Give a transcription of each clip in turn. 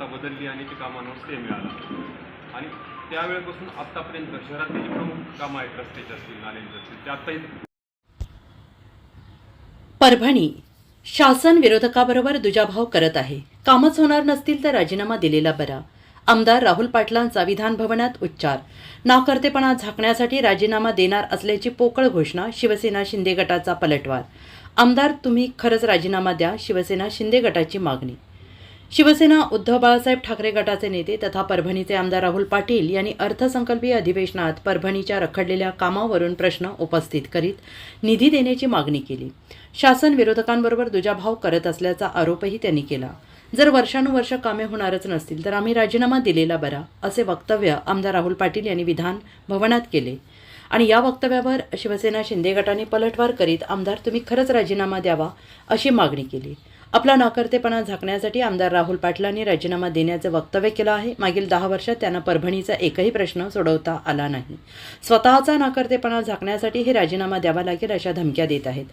व्यवस्था बदलली आणि ते कामांवर स्टे मिळाला. आणि त्यावेळेपासून आत्तापर्यंत शहरातली जी प्रमुख कामं आहेत रस्त्याची असतील नाल्यांची असतील ते आत्ताही परभणी शासन विरोधकाबरोबर दुजाभाव करत आहे. कामच होणार नसतील तर राजीनामा दिलेला बरा. आमदार राहुल पाटलांचा विधान भवनात उच्चार. नाकर्तेपणा झाकण्यासाठी राजीनामा देणार असल्याची पोकळ घोषणा शिवसेना शिंदे गटाचा पलटवार. आमदार तुम्ही खरंच राजीनामा द्या शिवसेना शिंदे गटाची मागणी. शिवसेना उद्धव बाळासाहेब ठाकरे गटाचे नेते तथा परभणीचे आमदार राहुल पाटील यांनी अर्थसंकल्पीय अधिवेशनात परभणीच्या रखडलेल्या कामावरून प्रश्न उपस्थित करीत निधी देण्याची मागणी केली. शासन विरोधकांबरोबर दुजाभाव करत असल्याचा आरोपही त्यांनी केला. जर वर्षानुवर्ष कामे होणारच नसतील तर आम्ही राजीनामा दिलेला बरा असे वक्तव्य आमदार राहुल पाटील यांनी विधान भवनात केले. आणि या वक्तव्यावर शिवसेना शिंदे गटाने पलटवार करीत आमदार तुम्ही खरंच राजीनामा द्यावा अशी मागणी केली. आपला नाकर्तेपणा झाकण्यासाठी आमदार राहुल पाटलांनी राजीनामा देण्याचं वक्तव्य केलं आहे. मागील दहा वर्षात त्यांना परभणीचा एकही प्रश्न सोडवता आला नाही. स्वतःचा नाकर्तेपणा झाकण्यासाठी हे राजीनामा द्यावा लागेल अशा धमक्या देत आहेत.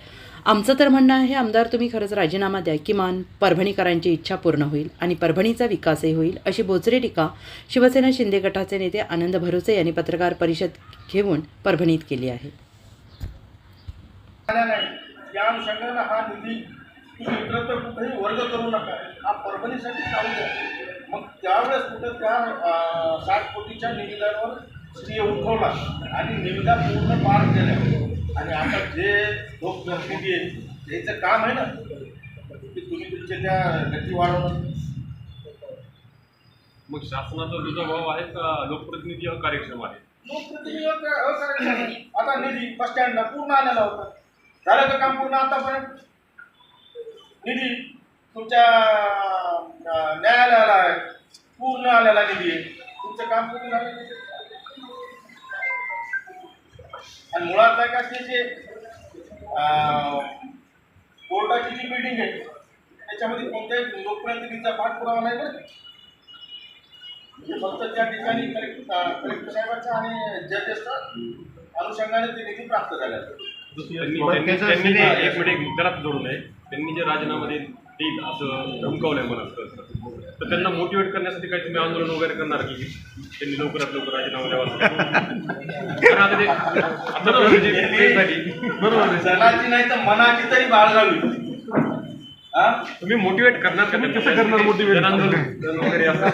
आमचं तर म्हणणं आहे आमदार तुम्ही खरंच राजीनामा द्या. किमान परभणीकरांची इच्छा पूर्ण होईल आणि परभणीचा विकासही होईल अशी बोचरी टीका शिवसेना शिंदे गटाचे नेते आनंद भरोसे यांनी पत्रकार परिषद घेऊन परभणीत केली आहे. या अनुषंगानं हा निधी तुम्ही इतरत्र कुठेही वर्ग करू नका. हा परभणीसाठी जाऊ द्या मग त्यावेळेस कुठं त्या साठ कोटीच्या निविदावर स्त्रिय उठवला आणि निविदा पूर्ण पार केल्या. आणि आता जे लोक निधी आहेत त्याचं काम आहे ना की तुम्ही तुमच्या त्या गती वाढवणं मग शासनाचा दुजाभाव आहे का लोकप्रतिनिधी अकार्यक्षम आहे. लोकप्रतिनिधी अकार्यक्षम. आता निधी बस स्टँडला पूर्ण आलेला होता. झालं का काम पूर्ण आतापर्यंत? निधी तुमच्या न्यायालयाला आहे पूर्ण आलेला निधी आहे तुमचं काम पूर्ण झालं आणि मुळात काय का ते जे कोर्टाची जी बिल्डिंग आहे त्याच्यामध्ये कोणत्याही लोकप्रतिनिधीचा पाठपुरावा नाही ना फक्त त्या ठिकाणी कलेक्टर कलेक्टर साहेबांचा आणि जजेसचा अनुषंगाने ते निधी प्राप्त झाल्या एक मिनिट त्याला जोडू त्यांनी जे राजीनामा देईल देईल असं धमकावलंय मला असं तर त्यांना मोटिवेट करण्यासाठी काही तुम्ही आंदोलन वगैरे करणार की त्यांनी लवकरात लवकर राजीनामा द्यावा असं? कारण आता ते आता जे case झाली, बरोबर. जनाची नाही तर मनाची तरी बाळगावी हा? तुम्ही मोटिवेट करणार का कसं करणार मोटिवेट वगैरे असं?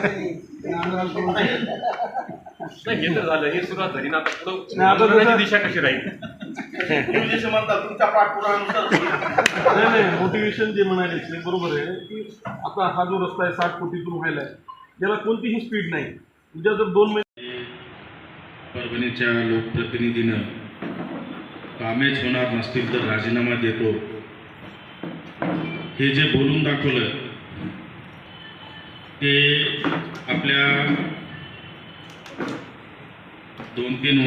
नाही हे तर झालं. हे सुरुवात झाली ना आता पुढं दिशा कशी राहील? म्हणतात तुमच्या नाही नाही मोटिवेशन जे म्हणाले ते बरोबर आहे की आता हा जो रस्ता आहे साठ कोटीतून व्हायला आहे. याला कोणतीही स्पीड नाही. उद्या जर दोन महिने परभणीच्या लोकप्रतिनिधीनं कामेच होणार नसतील तर राजीनामा देतो. हे जे बोलून दाखवलं ते आपल्या दोन तीन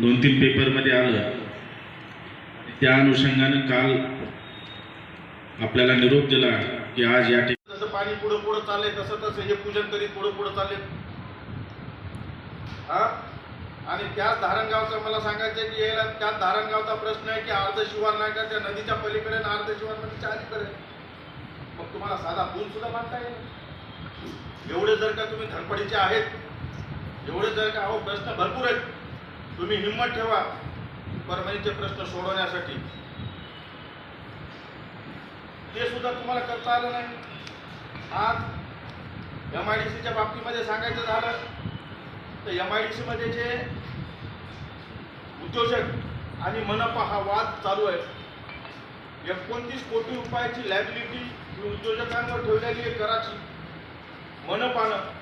दोन तीन पेपरमध्ये आलं. त्या अनुषंगानं काल आपल्याला निरोप दिला की आज या ठिकाणी जसं पाणी पुढं पुढं चाललंय तसं तसं हे पूजन करीत पुढं पुढं चालले हा? आणि त्याच धारणगावचा मला सांगायचं की यायला त्याच धारणगावचा प्रश्न आहे की अर्ध शिवार नाही का? त्या नदीच्या पलीकडे आणि अर्ध शिवार नदीच्या अलीकडे. मग तुम्हाला साधा पूल सुद्धा बांधता येईल. एवढे जर का तुम्ही धडपडीचे आहेत एवढे जर का अहो प्रश्न भरपूर आहेत. तुम्ही हिंमत ठेवा परभणीचे प्रश्न सोडवण्यासाठी. ते सुद्धा तुम्हाला करता आलं नाही. आज एम आय डी सीच्या बाबतीमध्ये सांगायचं झालं तर एम आय डी सीमध्ये जे उद्योजक आणि मनपा हा वाद चालू आहे. एकोणतीस कोटी रुपयाची लायबिलिटी उद्योजकांवर ठेवलेली आहे कराची. मनपानं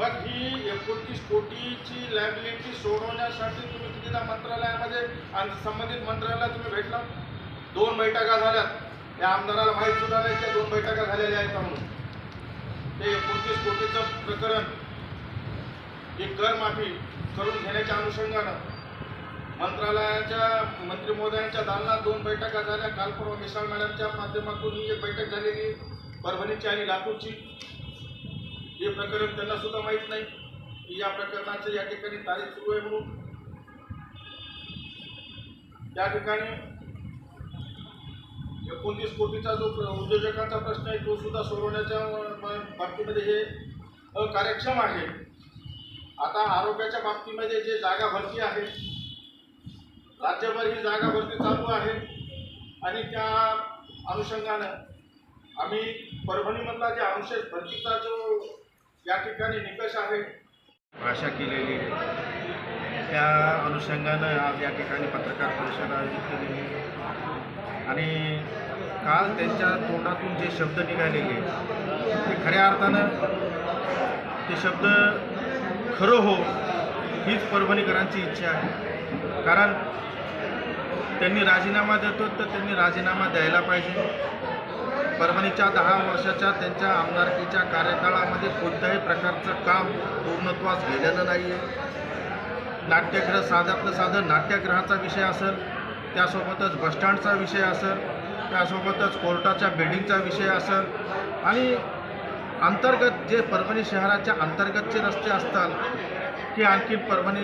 मग ही एकोणतीस कोटीची लॅबिलिटी सोडवण्यासाठी तुम्ही कितीदा मंत्रालयामध्ये आणि संबंधित मंत्रालयाला तुम्ही भेटला? दोन बैठका झाल्यात या आमदाराला माहीत सुद्धा नाही त्या दोन बैठका झालेल्या आहेत म्हणून? ते एकोणतीस कोटीचं प्रकरण ही कर माफी करून घेण्याच्या अनुषंगानं मंत्रालयाच्या मंत्री महोदयांच्या दालनात दोन बैठका झाल्या. काल परवा मिसाळ मॅडमच्या माध्यमातून ही एक बैठक झालेली परभणीची आणि लातूरची. हे प्रकरण त्यांना सुद्धा माहीत नाही. की या प्रकरणाचं या ठिकाणी तारीख सुरू आहे म्हणून. त्या ठिकाणी एकोणतीस कोटीचा जो उद्योजकांचा प्रश्न आहे तो सुद्धा सोडवण्याच्या बाबतीमध्ये हे अकार्यक्षम आहे. आता आरोग्याच्या बाबतीमध्ये जे जागा भरती आहे राज्यभर ही जागा भरती चालू आहे. आणि त्या अनुषंगानं आम्ही परभणीमधला जे अनुशेष भरतीचा जो या ठिकाणी निकष आहे भाषा केलेली आहे. त्या अनुषंगानं आज या ठिकाणी पत्रकार परिषद आयोजित केलेली आहे. आणि काल त्यांच्या तोंडातून जे शब्द निघालेले आहेत, ते खऱ्या अर्थानं ते शब्द खरं हो हीच परभणीकरांची इच्छा आहे. कारण त्यांनी राजीनामा देतो तर त्यांनी राजीनामा द्यायला पाहिजे. परभणीच्या दहा वर्षाच्या त्यांच्या आमदारकीच्या कार्यकाळामध्ये कोणत्याही प्रकारचं काम पूर्णत्वास गेलेलं नाही आहे नाट्यगृह साध्यातलं साधं नाट्यगृहाचा विषय असेल त्यासोबतच बसस्टँडचा विषय असेल त्यासोबतच कोर्टाच्या बिल्डिंगचा विषय असेल आणि अंतर्गत जे परभणी शहराच्या अंतर्गतचे रस्ते असतात की आणखी परभणी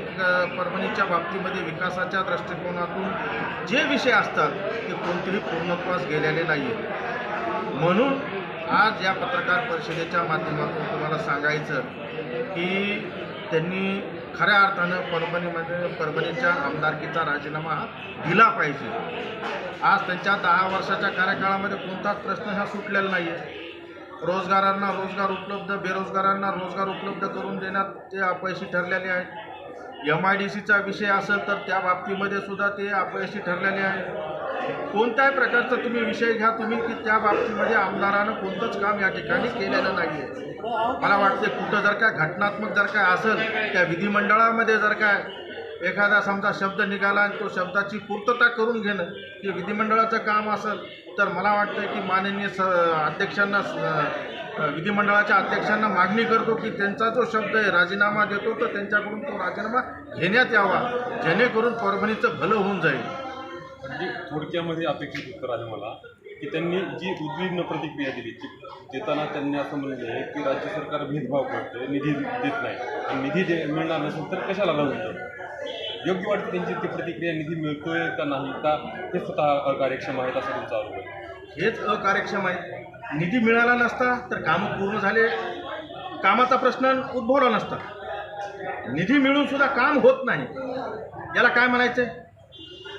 परभणीच्या बाबतीमध्ये विकासाच्या दृष्टिकोनातून जे विषय असतात ते कोणतेही पूर्णत्वास गेलेले नाही आहेत म्हणून आज या पत्रकार परिषदेच्या माध्यमातून तुम्हाला सांगायचं की त्यांनी खऱ्या अर्थानं परभणीमध्ये परभणीच्या आमदारकीचा राजीनामा दिला पाहिजे. आज त्यांच्या दहा वर्षाच्या कार्यकाळामध्ये कोणताच प्रश्न हा सुटलेला नाही आहे रोजगारांना रोजगार उपलब्ध बेरोजगारांना रोजगार उपलब्ध करून देण्यात ते अपयशी ठरलेले आहेत. एम आय डी सीचा विषय असेल तर त्या बाबतीमध्ये सुद्धा ते अपयशी ठरलेले आहेत. कोणत्याही प्रकारचा तुम्ही विषय घ्या तुम्ही की त्या बाबतीमध्ये आमदारानं कोणतंच काम या ठिकाणी केलेलं नाही आहे मला वाटते कुठं जर काय घटनात्मक जर काय असेल त्या विधिमंडळामध्ये जर काय एखादा समजा शब्द निघाला आणि तो शब्दाची पूर्तता करून घेणं की विधिमंडळाचं काम असेल तर मला वाटतं की माननीय स अध्यक्षांना विधिमंडळाच्या अध्यक्षांना मागणी करतो की त्यांचा जो शब्द आहे राजीनामा देतो तर त्यांच्याकडून तो राजीनामा घेण्यात यावा. जेणेकरून परभणीचं भलं होऊन जाईल. म्हणजे थोडक्यामध्ये अपेक्षित उत्तर आलं मला की त्यांनी जी उद्विग्न प्रतिक्रिया दिली ती देताना त्यांनी असं म्हणलं आहे की राज्य सरकार भेदभाव करते निधी देत नाही. आणि निधी दे मिळणार नसेल तर कशाला लावून योग्य वाटतं त्यांची ती प्रतिक्रिया निधी मिळतोय का नाही का हे स्वतः अकार्यक्षम आहेत असं तुमचा आरोप आहे. हेच अकार्यक्षम आहे. निधी मिळाला नसता तर कामं पूर्ण झाले कामाचा प्रश्न उद्भवला नसता. निधी मिळून सुद्धा काम होत नाही. याला काय म्हणायचं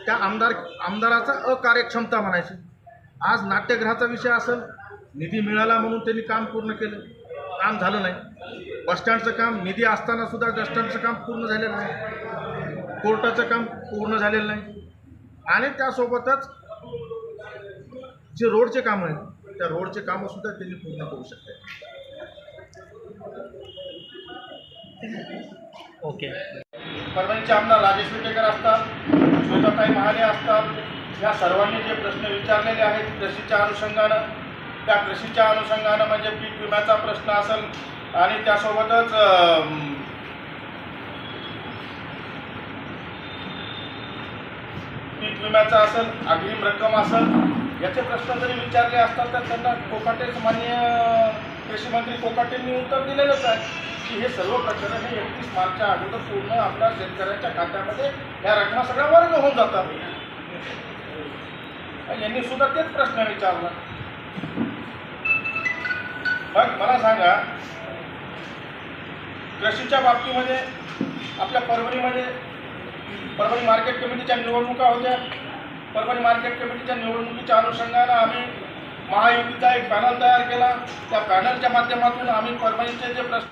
त्या आमदार आमदाराचा अकार्यक्षमता म्हणायची. आज नाट्यगृहाचा विषय असेल निधी मिळाला म्हणून त्यांनी काम पूर्ण केलं. काम झालं नाही. बसस्टँडचं काम निधी असताना सुद्धा बसस्टँडचं काम पूर्ण झालेलं नाही. कोर्टाचं काम पूर्ण झालेलं नाही. आणि त्यासोबतच जे रोडचे कामं आहेत त्या रोडचे कामं सुद्धा त्यांनी पूर्ण करू शकतात परभणीचे आमदार राजेश विटेकर असतात श्वेताताई महाले असतात. या सर्वांनी जे प्रश्न विचारलेले आहेत कृषीच्या अनुषंगानं त्या कृषीच्या अनुषंगानं म्हणजे पीक विम्याचा प्रश्न असेल आणि त्यासोबतच पीक विम्याचा असेल अग्रिम रक्कम असेल याचे प्रश्न जरी विचारले असतात तर त्यांना कोकाटेच मान्य कृषी मंत्री कोकाटेंनी उत्तर दिलेलंच आहे की हे सर्व प्रकरण हे एकतीस मार्चच्या अगोदर पूर्ण आपल्या शेतकऱ्यांच्या खात्यामध्ये या रकमा सगळ्या वर्ग होऊन जातात. यांनी सुद्धा तेच प्रश्न विचारला. मग मला सांगा कृषीच्या बाबतीमध्ये आपल्या परभणीमध्ये परभणी मार्केट कमिटीच्या निवडणुका होत्या. परभणी मार्केट कमिटीच्या निवडणुकीच्या अनुषंगानं आम्ही महायुतीचा एक पॅनल तयार केला. त्या पॅनलच्या माध्यमातून आम्ही परभणीचे जे प्रश्न